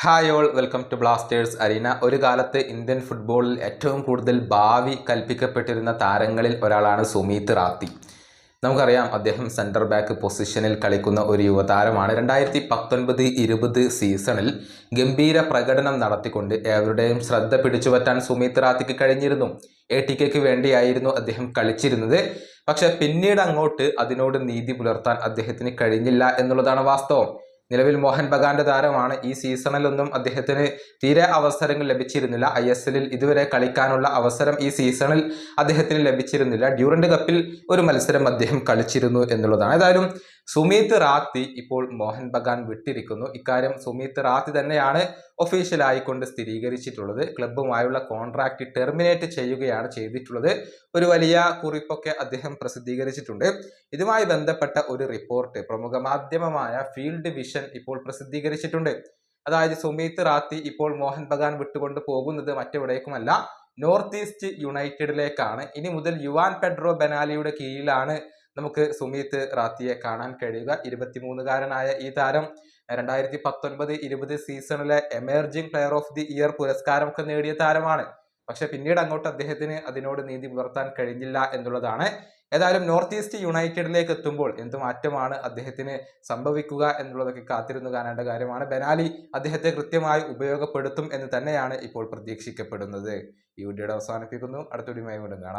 Hi all welcome to Blasters arena ഒരു കാലത്ത് Indian ഫുട്ബോളിൽ ഏറ്റവും കൂടുതൽ ഭാവി കൽപ്പിക്കപ്പെട്ടിരുന്ന താരങ്ങളിൽ ഒരാളാണ് സുമീത് റാത്തി. നമുക്കറിയാം അദ്ദേഹം സെന്റർ ബാക്ക് പൊസിഷനിൽ കളിക്കുന്ന ഒരു യുവതാരമാണ്. രണ്ടായിരത്തി പത്തൊൻപത് ഇരുപത് സീസണിൽ ഗംഭീര പ്രകടനം നടത്തിക്കൊണ്ട് ഏവരുടെയും ശ്രദ്ധ പിടിച്ചുപറ്റാൻ സുമീത് റാത്തിക്ക് കഴിഞ്ഞിരുന്നു. എ ടി കെക്ക് വേണ്ടിയായിരുന്നു അദ്ദേഹം കളിച്ചിരുന്നത്. പക്ഷേ പിന്നീട് അങ്ങോട്ട് അതിനോട് നീതി പുലർത്താൻ അദ്ദേഹത്തിന് കഴിഞ്ഞില്ല എന്നുള്ളതാണ് വാസ്തവം. നിലവിൽ മോഹൻ ബഗാന്റെ താരമാണ്. ഈ സീസണിലൊന്നും അദ്ദേഹത്തിന് തീരെ അവസരങ്ങൾ ലഭിച്ചിരുന്നില്ല. ഐ എസ് എല്ലിൽ ഇതുവരെ കളിക്കാനുള്ള അവസരം ഈ സീസണിൽ അദ്ദേഹത്തിന് ലഭിച്ചിരുന്നില്ല. ഡ്യൂറൻഡ് കപ്പിൽ ഒരു മത്സരം അദ്ദേഹം കളിച്ചിരുന്നു എന്നുള്ളതാണ്. ഏതായാലും സുമീത് റാത്തി ഇപ്പോൾ മോഹൻ ബഗാൻ വിട്ടിരിക്കുന്നു. ഇക്കാര്യം സുമീത് റാത്തി തന്നെയാണ് ഒഫീഷ്യലായിക്കൊണ്ട് സ്ഥിരീകരിച്ചിട്ടുള്ളത്. ക്ലബ്ബുമായുള്ള കോൺട്രാക്ട് ടെർമിനേറ്റ് ചെയ്യുകയാണ് ചെയ്തിട്ടുള്ളത്. ഒരു വലിയ കുറിപ്പൊക്കെ അദ്ദേഹം പ്രസിദ്ധീകരിച്ചിട്ടുണ്ട്. ഇതുമായി ബന്ധപ്പെട്ട ഒരു റിപ്പോർട്ട് പ്രമുഖ മാധ്യമമായ ഫീൽഡ് വിഷൻ ഇപ്പോൾ പ്രസിദ്ധീകരിച്ചിട്ടുണ്ട്. അതായത് സുമീത് റാത്തി ഇപ്പോൾ മോഹൻ ബഗാൻ വിട്ടുകൊണ്ട് പോകുന്നത് മറ്റെവിടേക്കുമല്ല നോർത്ത് ഈസ്റ്റ് യുണൈറ്റഡിലേക്കാണ്. ഇനി മുതൽ യുവാൻ പെഡ്രോ ബെനാലിയുടെ കീഴിലാണ് നമുക്ക് സുമീത് റാത്തിയെ കാണാൻ കഴിയുക. ഇരുപത്തിമൂന്നുകാരനായ ഈ താരം രണ്ടായിരത്തി പത്തൊൻപത് ഇരുപത് സീസണിലെ emerging player of the year പുരസ്കാരമൊക്കെ നേടിയ താരമാണ്. പക്ഷെ പിന്നീട് അങ്ങോട്ട് അദ്ദേഹത്തിന് അതിനോട് നീതി പുലർത്താൻ കഴിഞ്ഞില്ല എന്നുള്ളതാണ്. ഏതായാലും നോർത്ത് ഈസ്റ്റ് യുണൈറ്റഡിലേക്ക് എത്തുമ്പോൾ എന്ത് മാറ്റമാണ് അദ്ദേഹത്തിന് സംഭവിക്കുക എന്നുള്ളതൊക്കെ കാത്തിരുന്നു കാണേണ്ട കാര്യമാണ്. ബെനാലി അദ്ദേഹത്തെ കൃത്യമായി ഉപയോഗപ്പെടുത്തും എന്ന് തന്നെയാണ് ഇപ്പോൾ പ്രതീക്ഷിക്കപ്പെടുന്നത്. ഈ വീഡിയോയുടെ അവസാനിപ്പിക്കുന്നു. അടുത്ത വീഡിയോ വീണ്ടും കാണാം.